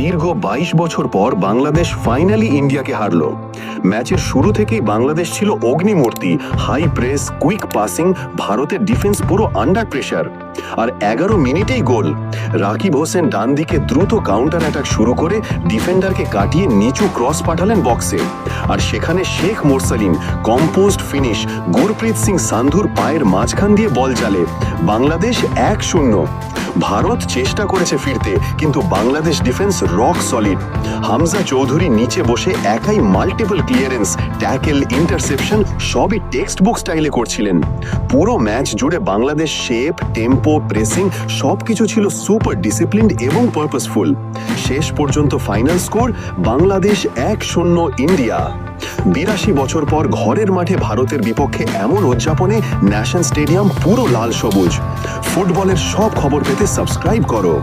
দীর্ঘ বাইশ বছর পর বাংলাদেশ ফাইনালি ইন্ডিয়াকে হারল। ম্যাচের শুরু থেকেই বাংলাদেশ ছিল অগ্নিমূর্তি হাই প্রেস কুইক পাসিং ভারতের ডিফেন্স পুরো আন্ডার প্রেশার আর এগারো মিনিটেই গোল। রাকিব হোসেন ডান দিকে দ্রুত কাউন্টার অ্যাটাক শুরু করে ডিফেন্ডারকে কাটিয়ে নিচু ক্রস পাঠালেন বক্সে আর সেখানে শেখ মোরসালিন কম্পোস্ট ফিনিশ গুরপ্রীত সিং সান্ধুর পায়ের মাঝখান দিয়ে বল চালে। বাংলাদেশ এক শূন্য। ভারত চেষ্টা করেছে ফিরতে, কিন্তু Bangladesh defence rock solid Hamza Chowdhury নিচে বসে একাই মাল্টিপল ক্লিয়ারেন্স ট্যাকেল ইন্টারসেপশন সবই টেক্সট বুক স্টাইলে করছিলেন। পুরো ম্যাচ জুড়ে বাংলাদেশ শেপ টেম্পো প্রেসিং সবকিছু ছিল সুপার ডিসিপ্লিনড এবং পারপাসফুল শেষ পর্যন্ত ফাইনাল স্কোর বাংলাদেশ এক শূন্য ইন্ডিয়া বিরাশি বছর পর ঘরের মাঠে ভারতের বিপক্ষে এমন উদযাপনে ন্যাশন স্টেডিয়াম পুরো লাল সবুজ। ফুটবলের সব খবর পেতে সাবস্ক্রাইব করো।